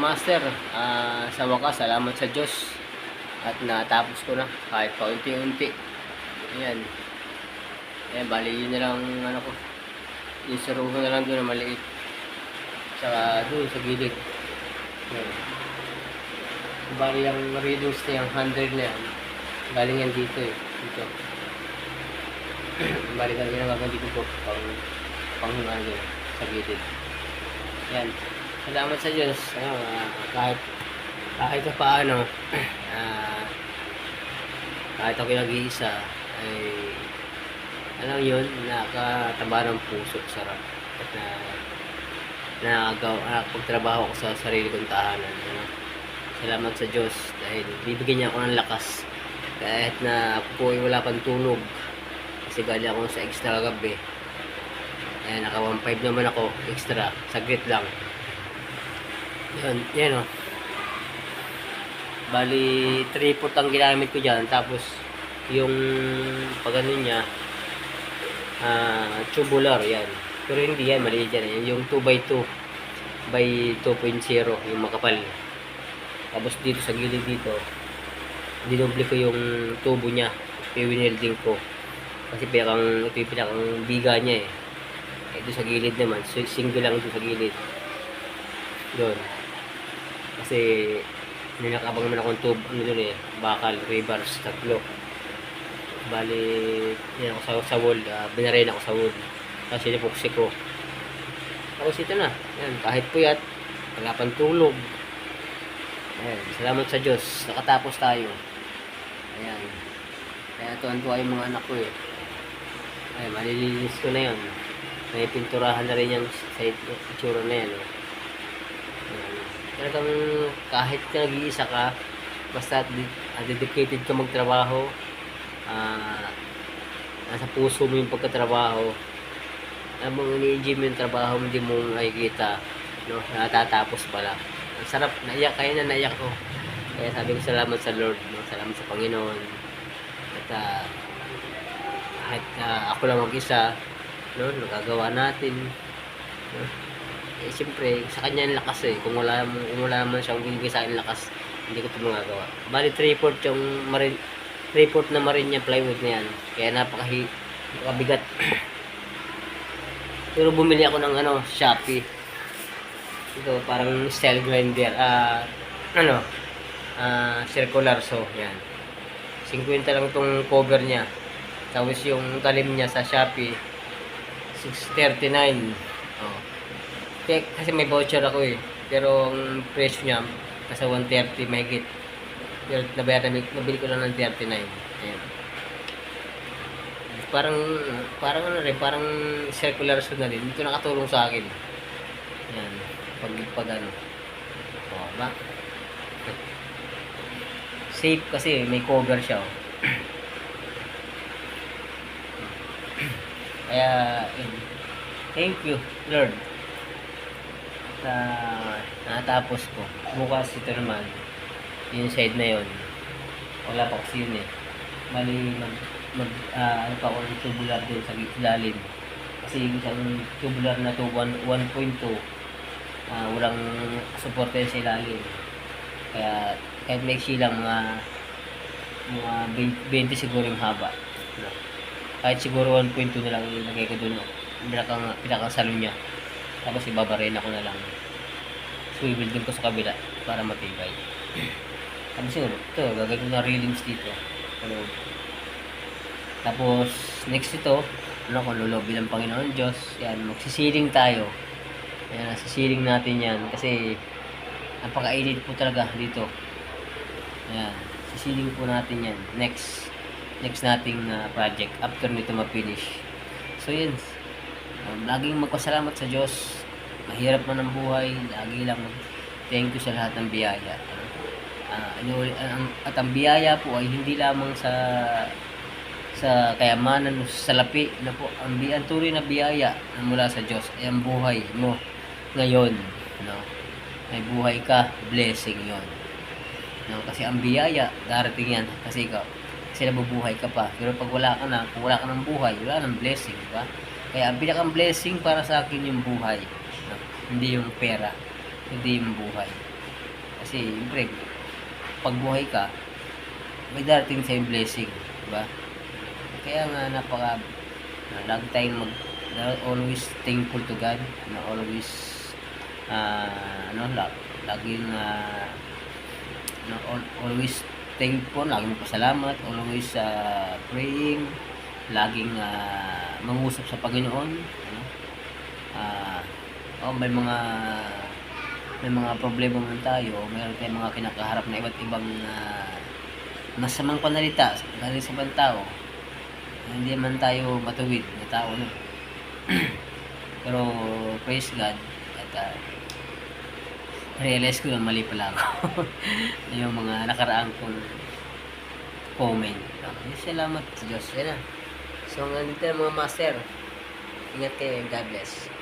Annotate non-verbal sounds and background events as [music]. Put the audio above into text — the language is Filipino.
master. Ah, sa wakas, salamat sa Diyos. At natapos ko na kahit paunti-unti. Ayan. Ayan, bali yun na lang ano ko. Yung suro ko na lang doon na maliit. Saka doon sa gilid. Ayan. Bali yung readings na yung 100 na yan. Galing yan dito eh. Dito. [clears throat] Bali ka ginagawa dito po. Pang, pang ano, sa gilid. Yan. Salamat sa Diyos. Ano, ah, kahit kahit pa paano [clears throat] ah kahit ako nag-iisa ay ano yun, nakataba ng puso, sarap. At na nakagaw, nakapagtrabaho ko sa sarili kong tahanan. Ano. Salamat sa Diyos dahil bibigyan niya ako ng lakas kahit na ako po ay wala pang tulog kasi galing ako sa extra gabi. Ayan, naka 1.5 naman ako extra, saglit lang. Yan, yan o. Bali, 3 foot ang ginamit ko dyan. Tapos, yung pag ano niya, ah, tubular, yan. Pero hindi yan, maliit yan. Yan yung 2x2 by 2.0, yung makapal. Tapos dito sa gilid dito, dinoble ko yung tubo niya. Piwinelding ko. Kasi pinakang, ito yung pinakang biga niya eh. Ito sa gilid naman, single lang ito sa gilid. Doon. Kasi ninakabang naman akong tube, ano doon eh, bakal, rebars, tatlo. Bali, yan ako sa, sa wall, uh, binarin ako sa wood. Kasi nipuksi ko. Tapos ito na, yan, kahit puyat, wala pang tulog. Ayan, salamat sa Diyos, nakatapos tayo. Ayan. Kaya tuwan-tuwa yung mga anak ko eh. Ay, malilinis ko na yun. May pinturahan na rin yung sa itsura na yan. Eh. Talagang kahit ka nag-iisa ka, basta ah, dedicated ka magtrabaho, ah, nasa puso mo yung pagkatrabaho, alam mo, ini-enjoy mo yung trabaho hindi mo nakikita, no? natatapos pala. Ang sarap, naiyak, kaya na naiyak ko. Kaya sabi ko salamat sa Lord, no? salamat sa Panginoon. At ah, kahit ah, ako lang mag-isa, no? nagagawa natin. No? Eh, siyempre, sa kanya yung lakas eh. Kung wala, kung wala naman siyang bibigay sa akin lakas, hindi ko ito magagawa. Bali, 3-4 yung marin, 3-4 na marin niya plywood na yan. Kaya napakahi, napakabigat. Pero bumili ako ng ano, Shopee. Ito, parang style grinder. Ah, ano, ah, circular so, yan. 50 lang itong cover niya. Tapos yung talim niya sa Shopee, 639. Oh. Kasi may voucher ako eh. Pero ang presyo niya, nasa 130 mahigit. Pero nabayaran, nabili ko lang ng 39. Ayan. Parang, parang ano rin, parang circular suit na rin. Ito nakatulong sa akin. Ayan. Pag, pag ano. O, ba? Safe kasi may cover siya. Oh. Kaya, thank you, Lord. Sa natapos ko. Bukas ito naman, yung side na yon wala pa kasi yun eh. Mali, mag, mag, ah, ano pa ako ng tubular doon sa ilalim. Kasi yung isang tubular na to, 1 1.2, ah, walang support sa ilalim. Kaya, kahit may lang, mga, mga 20 siguro yung haba. Kahit siguro 1.2 na lang ilagay ko doon. Pinakang, pinakang salon niya. Tapos ibabarin ako na lang. Swivel din ko sa kabila para matibay. Tapos yun, ito, gagawin ko na railings dito. Ano. Tapos, next ito, ano ko, lolobi ng Panginoon Diyos. Yan, magsisiling tayo. Yan, sisiling natin yan. Kasi, napakainit po talaga dito. Yan, sisiling po natin yan. Next, next nating uh, project after nito ma-finish. So, yun. Laging magpasalamat sa Diyos. Mahirap man ang buhay, lagi lang thank you sa lahat ng biyaya. Ang, at ang biyaya po ay hindi lamang sa sa kayamanan o sa salapi na po. Ang ang tunay na biyaya na mula sa Diyos ay ang buhay mo ngayon no? May buhay ka blessing yon no? Kasi ang biyaya darating yan kasi ikaw kasi nabubuhay ka pa. Pero pag wala ka na kung wala ka ng buhay wala nang blessing di ba kaya ang pinakang blessing para sa akin yung buhay. Hindi yung pera. Hindi yung buhay. Kasi, siyempre, pag buhay ka, may darating sa blessing, di ba? Kaya nga napaka na lagi tayong mag always thankful to God, na always ah ano, la, laging ah, na al- always thankful, laging pasalamat, always ah, praying, laging ah, mangusap sa Panginoon, ano? Ah, oh, may mga may mga problema man tayo, mayroon tayong mga kinakaharap na iba't ibang ah, masamang panalita galing sa ibang tao. Hindi man tayo matuwid na tao no. [clears throat] Pero praise God at ah, realize ko na mali pala ako. [laughs] yung mga nakaraan kong comment. Okay, salamat sa Diyos. Yan na. So, hanggang dito mga master. Ingat kayo. God bless.